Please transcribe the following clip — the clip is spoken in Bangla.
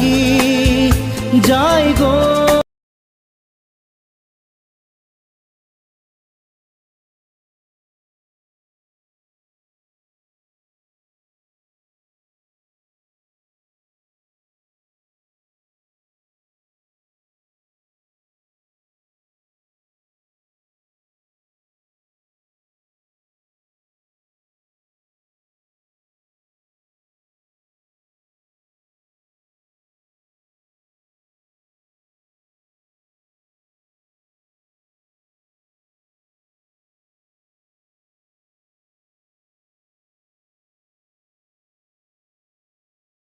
থাকি যাই গো।